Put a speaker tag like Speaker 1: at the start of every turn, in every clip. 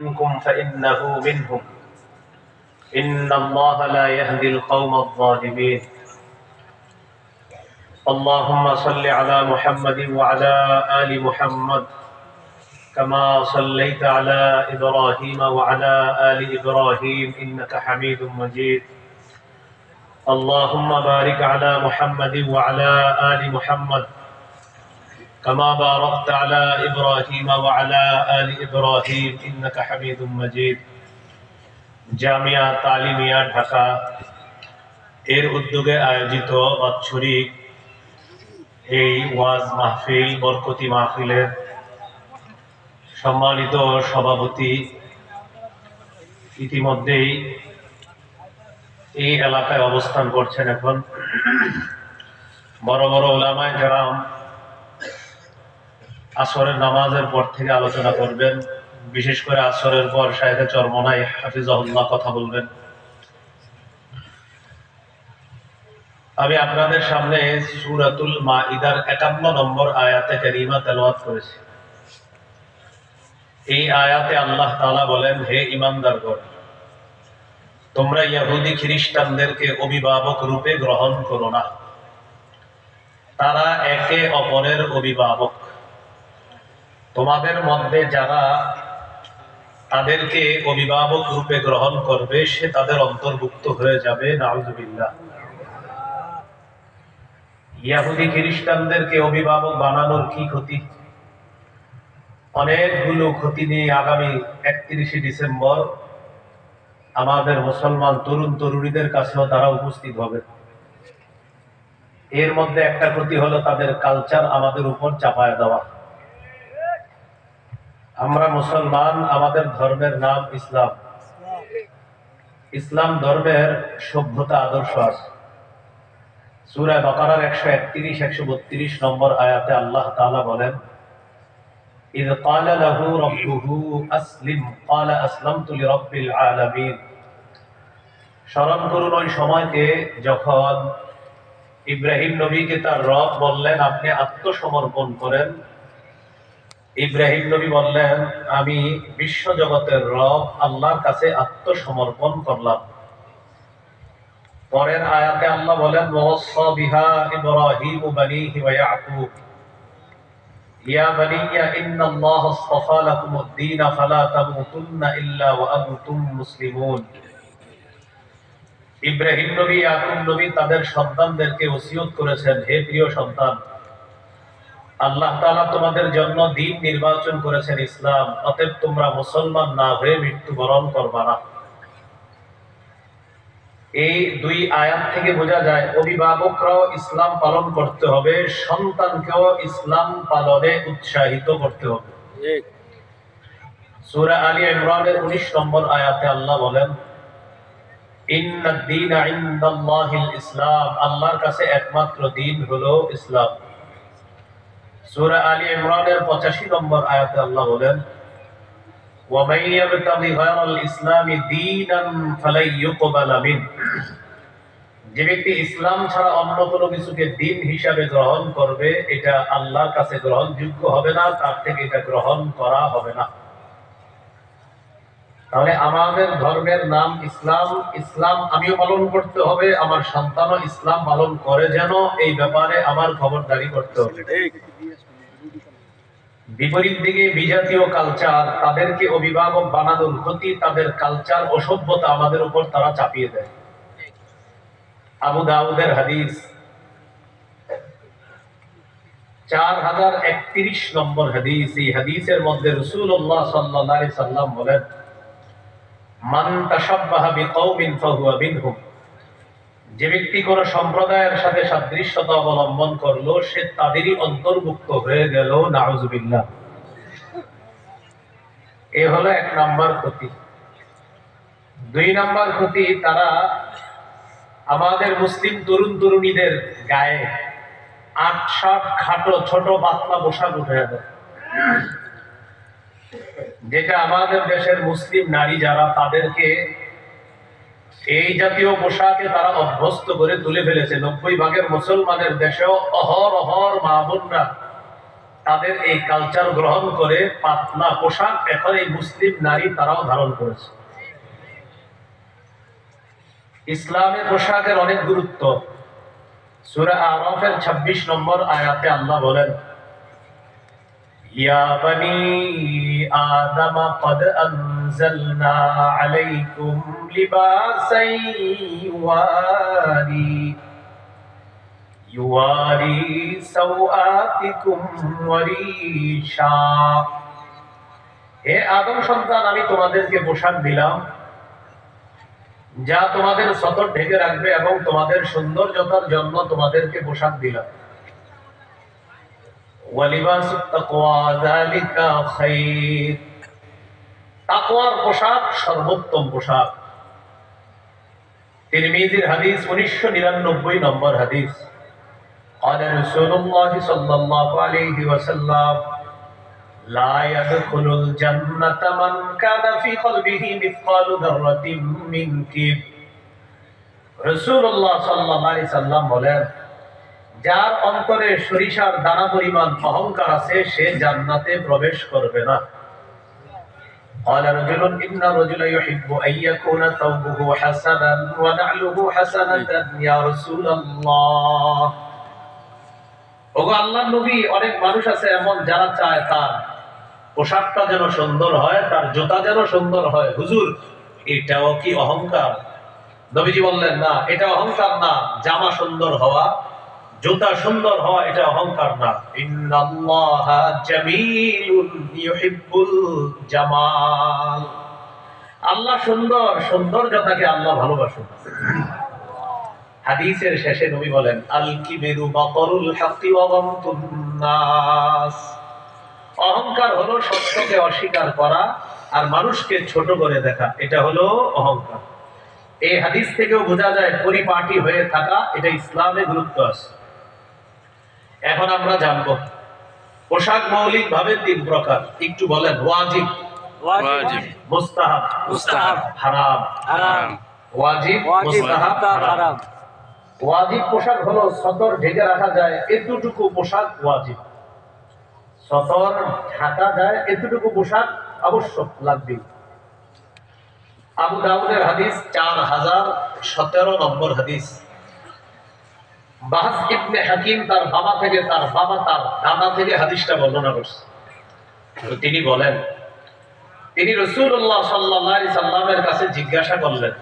Speaker 1: منكم فإنه منهم. إن الله لا يهدي القوم الظالمين. اللهم صل على محمد وعلى آل محمد كما صليت على إبراهيم وعلى آل إبراهيم إنك حميد مجيد. اللهم بارك على محمد وعلى آل محمد كما باركت على إبراهيم وعلى آل إبراهيم إنك حميد مجيد জামিয়া তালিমিয়া ঢাকা এর উদ্যোগে আয়োজিত বাৎসরিক এই ওয়াজ মাহফিল বরকতি মাহফিলের সম্মানিত সভাপতি ইতিমধ্যেই এই এলাকায় অবস্থান করছেন এখন বড় বড় ওলামায় যারা আসরের নামাজের পর থেকে আলোচনা করবেন। বিশেষ করে আসরের পর শাহেদে চরমনাই হাফিজাহুল্লাহ কথা বলবেন। আমি আপনাদের সামনে সুরাতুল মাইদার একান্ন নম্বর আয়াতে কারিমা তেলাওয়াত করেছি। এই আয়াতে আল্লাহ তাআলা বলেন, হে ইমানদারগণ তোমরা ইয়াহুদি খ্রিস্টানদেরকে অভিভাবক রূপে গ্রহণ করো না। তারা একে অপরের অভিভাবক। তোমাদের মধ্যে যারা তাদেরকে অভিভাবক রূপে গ্রহণ করবে, সে তাদের অন্তর্ভুক্ত হয়ে যাবে, নাউজুবিল্লাহ। ইয়াহুদি খ্রিস্টানদেরকে অভিভাবক বানানোর কি ক্ষতি? অনেকগুলো ক্ষতি নিয়ে আগামী একত্রিশে ডিসেম্বর আমাদের মুসলমান তরুণ তরুণীদের কাছেও তারা উপস্থিত হবে। এর মধ্যে একটা ক্ষতি হলো তাদের কালচার আমাদের উপর চাপায় দেওয়া। আমরা মুসলমান আমাদের ধর্মের নাম ইসলাম ইসলাম ধর্মের সভ্যতা আদর্শ আছে সুরায় বাকারার একশো একত্রিশ একশো বত্রিশ নম্বর আয়াতে আল্লাহ তাআলা বলেন إذ قال له ربه أسلم قال أسلمت لرب العالمين স্মরণ করুন ওই সময়কে যখন ইব্রাহিম নবীকে তার রব বললেন আপনি আত্মসমর্পণ করেন ইব্রাহিম নবী বললেন, আমি বিশ্ব জগতের রব, আল্লাহর কাছে আত্মসমর্পণ করলাম। পরের আয়াতে আল্লাহ বলেন বিহা ইব্রাহিম বানিহি ইয়াকুব। ইয়া বানিয়া, ইন্নাল্লাহ আস্তাফা লাকুমুদ-দীন ফালা তামুতুন্না ইল্লা ওয়া আনতুম মুসলিমুন। ইব্রাহিম নবী, ইয়াকুব নবী তাদের সন্তানদেরকে ওসিয়ত করেছেন, হে প্রিয় সন্তান আল্লাহ তাআলা তোমাদের জন্য দিন নির্বাচন করেছেন ইসলাম। অতএব তোমরা মুসলমান না হয়ে মৃত্যুবরণ করবা না। এই দুই আয়াত থেকে বোঝা যায়, অভিভাবকরাও ইসলাম পালন করতে হবে, সন্তানকেও ইসলাম পালনে উৎসাহিত করতে হবে। সূরা আলী ইমরানের 19 নম্বর আয়াতে আল্লাহ বলেন ইসলাম। আল্লাহর কাছে একমাত্র দিন হলো ইসলাম। সূরা আলী ইমরানের 85 নম্বর আয়াতে আল্লাহ বলেন ومن يبتغي غير الاسلام دينا فلن يقبل منه যে ব্যক্তি ইসলাম ছাড়া অন্য কোনো কিছুকে দিন হিসাবে গ্রহণ করবে এটা আল্লাহর কাছে গ্রহণযোগ্য হবে না তার থেকে এটা গ্রহণ করা হবে না তাহলে আমাদের ধর্মের নাম ইসলাম ইসলাম আমিও পালন করতে হবে আমার সন্তানও ইসলাম পালন করে যেন এই ব্যাপারে আমার খবরদারি করতে হবে। বিপরীত দিকে বিজাতীয় কালচার তাদেরকে অভিভাবক বানানোর ক্ষতি তাদের কালচার অসভ্যতা আমাদের উপর তারা চাপিয়ে দেয়। আবু দাউদের হাদিস। চার হাজার একত্রিশ নম্বর হাদিস। এই হাদিসের মধ্যে রসুল্লাহ সাল্লাহ সাল্লাম বলেন যে ব্যক্তি কোন সম্প্রদায়ের সাথে সাদৃশ্যতা অবলম্বন করল, সে তাদেরই অন্তর্ভুক্ত হয়ে গেল, নাউজুবিল্লাহ। এ হলো এক নাম্বার ক্ষতি। দুই নাম্বার ক্ষতি, তারা আমাদের মুসলিম তরুণ তরুণীদের গায়ে আট সাত খাটো ছোট পাতলা পোশাক উঠে দেয়। যেটা আমাদের দেশের মুসলিম নারী যারা, তাদেরকে এই জাতীয় পোশাকে তারা অভ্যস্ত করে তুলে ফেলেছে। নব্বই ভাগের মুসলমানের দেশেও অহর অহর মা বোনরা তাদের এই কালচার গ্রহণ করে পাতলা পোশাক এখন এই মুসলিম নারী তারাও ধারণ করেছে। ইসলামের পোশাকের অনেক গুরুত্ব। সুরা আরফের ২৬ নম্বর আয়াতে আল্লাহ বলেন ইয়া বনি আদম قد أنزلنا عليكم لباسا يواري يواري سوآتكم وريشا হে আদম সন্তান আমি তোমাদেরকে পোশাক দিলাম যা তোমাদের সতর ঢেকে রাখবে এবং তোমাদের সৌন্দর্যতার জন্য তোমাদেরকে পোশাক দিলাম ওয়ালিবাসুত তাকওয়া যালিকা খাইর তাকওয়ার পোশাক সর্বোত্তম পোশাক তিরমিজির হাদিস উনিশশো নিরানব্বই নম্বর হাদিস قال رسول الله صلى الله عليه وسلم لا يدخل الجنة من كان في قلبه مثقال ذرة من كبر রসুল্লাহ সাল্লাহ আলি সাল্লাম বলেন যার অন্তরে সরিষার দানা পরিমাণ অহংকার আছে সে জান্নাতে প্রবেশ করবে না قال رجل إن رجل يحب أن يكون ثوبه حسنا ونعله حسنة يا رسول الله ওগো আল্লাহ নবী অনেক মানুষ আছে এমন যারা চায় তার পোশাকটা যেন সুন্দর হয় তার জুতা যেন সুন্দর হয় হুজুর এটাও কি অহংকার নবীজি বললেন না এটা অহংকার না জামা সুন্দর হওয়া জুতা সুন্দর হওয়া, এটা অহংকার না। জামাল। আল্লাহ সুন্দর, সৌন্দর্যতাকে আল্লাহ ভালোবাসেন। হাদিসের শেষে নবী বলেন, আল কিবিরু বাকরুল হাক্কি ওয়া নাস। অহংকার হলো সত্যকে অস্বীকার করা আর মানুষকে ছোট করে দেখা, এটা হলো অহংকার। এই হাদিস থেকেও বোঝা যায়, পরিপাটি হয়ে থাকা, এটা ইসলামে গুরুত্ব আছে। এখন আমরা জানব। পোশাক মৌলিক ভাবে তিন প্রকার। একটু বলেন ওয়াজিব
Speaker 2: ওয়াজিব
Speaker 1: মুস্তাহাব
Speaker 2: মুস্তাহাব
Speaker 1: হারাম
Speaker 2: হারাম
Speaker 1: ওয়াজিব মুস্তাহাব হারাম।
Speaker 3: হারাম।
Speaker 1: ওয়াজিব পোশাক হলো সতর ঢেকে রাখা যায় এতটুকু পোশাক ওয়াজিব। সতর ঢাকা যায় এতটুকু পোশাক আবশ্যক লাগবে আবু দাউদের হাদিস চার হাজার সতেরো নম্বর হাদিস। ইবনে হাকিম তার বাবা থেকে, তার বাবা তার দাদা থেকে হাদিসটা বর্ণনা করছে। তিনি বলেন, তিনি রসুল্লাহ সাল্লাহ সাল্লামের কাছে জিজ্ঞাসা করলেন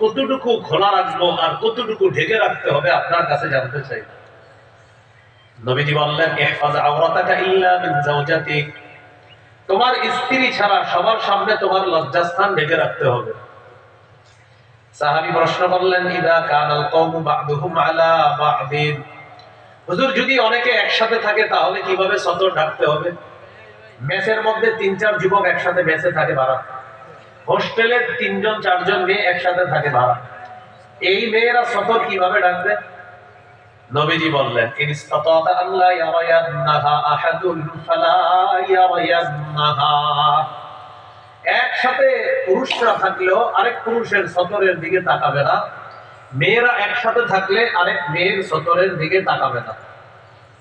Speaker 1: কতটুকু খোলা রাখব আর কতটুকু ঢেকে রাখতে হবে আপনার কাছে জানতে চাই। নবীজি বললেন তোমার স্ত্রী ছাড়া সবার সামনে তোমার লজ্জাস্থান ঢেকে রাখতে হবে। সাহাবী প্রশ্ন করলেন, ইদা কানাল কওমু বা'দুহুম আলা বা'দিন? হুজুর, যদি অনেকে একসাথে থাকে, তাহলে কীভাবে সতর ঢাকতে হবে? মেসের মধ্যে তিন চার যুবক একসাথে মেসে থাকে ভাড়া হোস্টেলে তিনজন চারজন মেয়ে একসাথে থাকে ভাড়া এই মেয়েরা সতর কীভাবে ডাকবে নবীজি বললেন একসাথে পুরুষরা থাকলেও আরেক পুরুষের সতরের দিকে তাকাবে না। মেয়েরা একসাথে থাকলে আরেক মেয়ের সতরের দিকে তাকাবে না।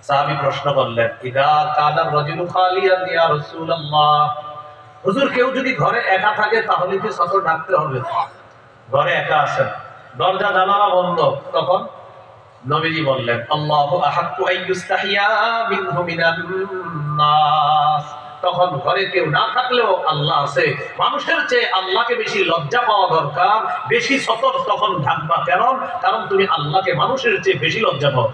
Speaker 1: সাহাবী প্রশ্ন করলেন, ইদা কানা রাজুলু খালিয়ান ইয়া রাসূলুল্লাহ? হুজুর, কেউ যদি ঘরে একা থাকে তাহলে কি সতর ঢাকতে হবে? ঘরে একা আছেন দরজা জানালা বন্ধ, তখন নবীজি বললেন, আল্লাহু আহাক্কু আইয়ুস্তাহিয়া মিনহু মিনান নাস। তখন ঘরে কেউ না থাকলেও আল্লাহ আছে। মানুষের চেয়ে আল্লাহকে বেশি লজ্জা পাওয়া দরকার, বেশি সতর্ক তখন থাকবা কেন? কারণ তুমি আল্লাহকে মানুষের চেয়ে বেশি লজ্জা পাও।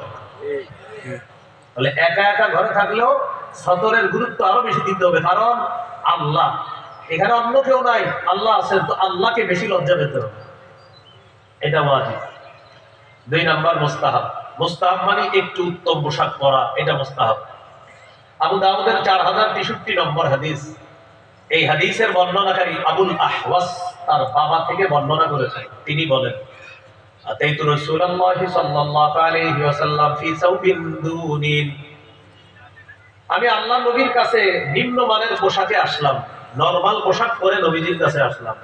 Speaker 1: তাহলে একা একা ঘরে থাকলেও সতরের গুরুত্ব আরও বেশি দিতে হবে। কারণ আল্লাহ, এখানে অন্য কেউ নাই, আল্লাহ আছে তো আল্লাহকে বেশি লজ্জা পেতে হবে। এটা ওয়াজিব। দুই নাম্বার মোস্তাহাব। মোস্তাহাব মানে একটু উত্তম পোশাক পরা, এটা মোস্তাহাব। আবু দাউদের চার হাজার তেষট্টি নম্বর হাদিস। এই হাদিসের বর্ণনাকারী আবুল আহওয়াস তার বাবা থেকে বর্ণনা করেছেন। তিনি বলেন আমি আল্লাহ নবীর কাছে নিম্ন মানের পোশাকে আসলাম, নরমাল পোশাক পরে নবীজির কাছে আসলাম।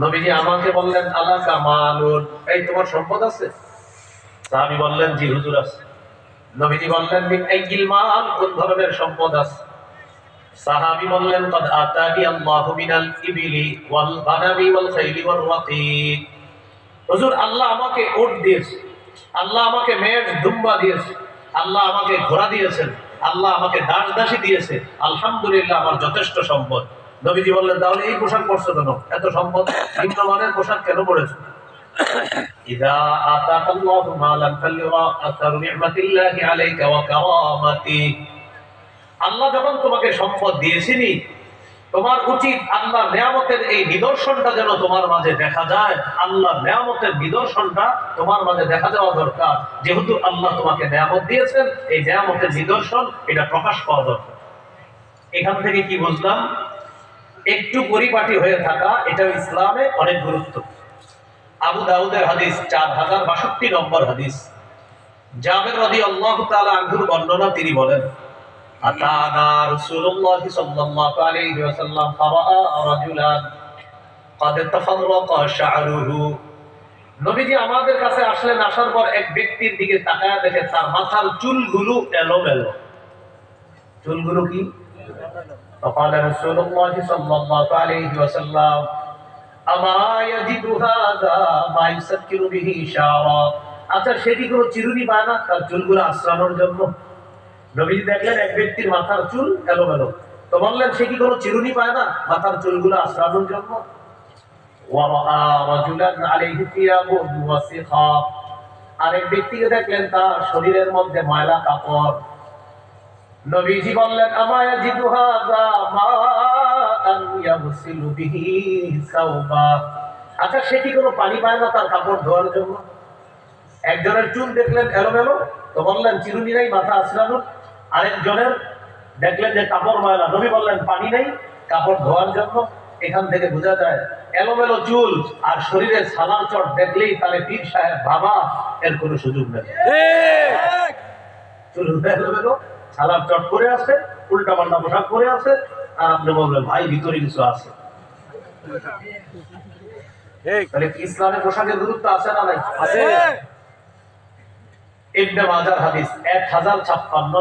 Speaker 1: নবীজি আমাকে বললেন আল্লাহ কামালুন এই তোমার সম্পদ আছে? সাহাবী বললেন, জি, হুজুর আছে। নবীজি বললেন, মিন আইয়িল মাল? কোন ধরনের সম্পদ আছে? সাহাবী বললেন, কদ আতানি আল্লাহু মিনাল ইবিলি ওয়াল গানামি ওয়াল খাইলি ওয়াল রাকিব হুজুর, আল্লাহ আমাকে উট দিয়েছে। আল্লাহ আমাকে মেষ দুম্বা দিয়েছে। আল্লাহ আমাকে ঘোড়া দিয়েছেন। আল্লাহ আমাকে দাস দাসী দিয়েছে। আলহামদুলিল্লাহ, আমার যথেষ্ট সম্পদ। নবীজি বললেন তাহলে এই পোশাক পরছো কেন এত সম্পদ নিম্নমানের পোশাক কেন পড়েছো إذا آتاك الله مالا فليرى أثر نعمة الله عليك وكرامته আল্লাহ যখন তোমাকে সম্পদ দিয়েছিনি তোমার উচিত আল্লাহ নিয়ামতের এই নিদর্শনটা যেন তোমার মাঝে দেখা যায় আল্লাহ নিয়ামতের নিদর্শনটা তোমার মাঝে দেখা যাওয়া দরকার যেহেতু আল্লাহ তোমাকে নিয়ামত দিয়েছেন এই নিয়ামতের নিদর্শন এটা প্রকাশ পাওয়া দরকার এখান থেকে কি বুঝলাম একটু পরিপাটি হয়ে থাকা এটা ইসলামে অনেক গুরুত্ব আবু দাউদের হাদিস চার হাজার বাষট্টি নম্বর হাদিস জাবের রদি আল্লাহ তাআলা আনহুর বর্ণনা তিনি বলেন আতানা রাসূলুল্লাহ সাল্লাল্লাহু আলাইহি ওয়াসাল্লাম ফারাআ রাজুলান قد تفرق شعره নবীজি আমাদের কাছে আসলেন আসার পর এক ব্যক্তির দিকে তাকায় দেখে তার মাথার চুলগুলো এলোমেলো চুলগুলো কি فقال رسول الله صلى الله عليه وسلم أما يجد هذا ما يسكر به شعرا আচ্ছা সে কি কোনো চিরুনি পায় না তার চুলগুলো আশ্রানোর জন্য নবীজি দেখলেন এক ব্যক্তির মাথার চুল এলোমেলো তো বললেন সে কি কোনো চিরুনি পায় না মাথার চুলগুলো আশ্রানোর জন্য وَرَأَى رَجُلًا عَلَيْهِ ثِيَابٌ وَسِخَا আরেক ব্যক্তিকে দেখলেন তার শরীরের মধ্যে ময়লা কাপড় নবীজি বললেন আমায়া জিদু হাযা মা বিহি সাওবা। আচ্ছা সে কি কোনো পানি পায় না তার কাপড় ধোয়ার জন্য? একজনের চুল দেখলেন এলোমেলো তো বললেন চিরুনি নাই মাথা আসলানুন আরেকজনের দেখলেন যে কাপড় ময়লা নবী বললেন পানি নেই কাপড় ধোয়ার জন্য। এখান থেকে বোঝা যায় এলোমেলো চুল আর শরীরে সালার চট দেখলেই তাহলে পীর সাহেব বাবা এর কোনো সুযোগ নেই। চুল এলোমেলো সালার চট করে আছে উল্টা পাল্টা পোশাক করে আছে আর আপনি বলবেন ভাই ভিতরে কিছু আছে। তাহলে ইসলামের পোশাকের গুরুত্ব আছে না নাই? আছে। ইবনে মাজার হাদিস এক হাজার ছাপ্পান্ন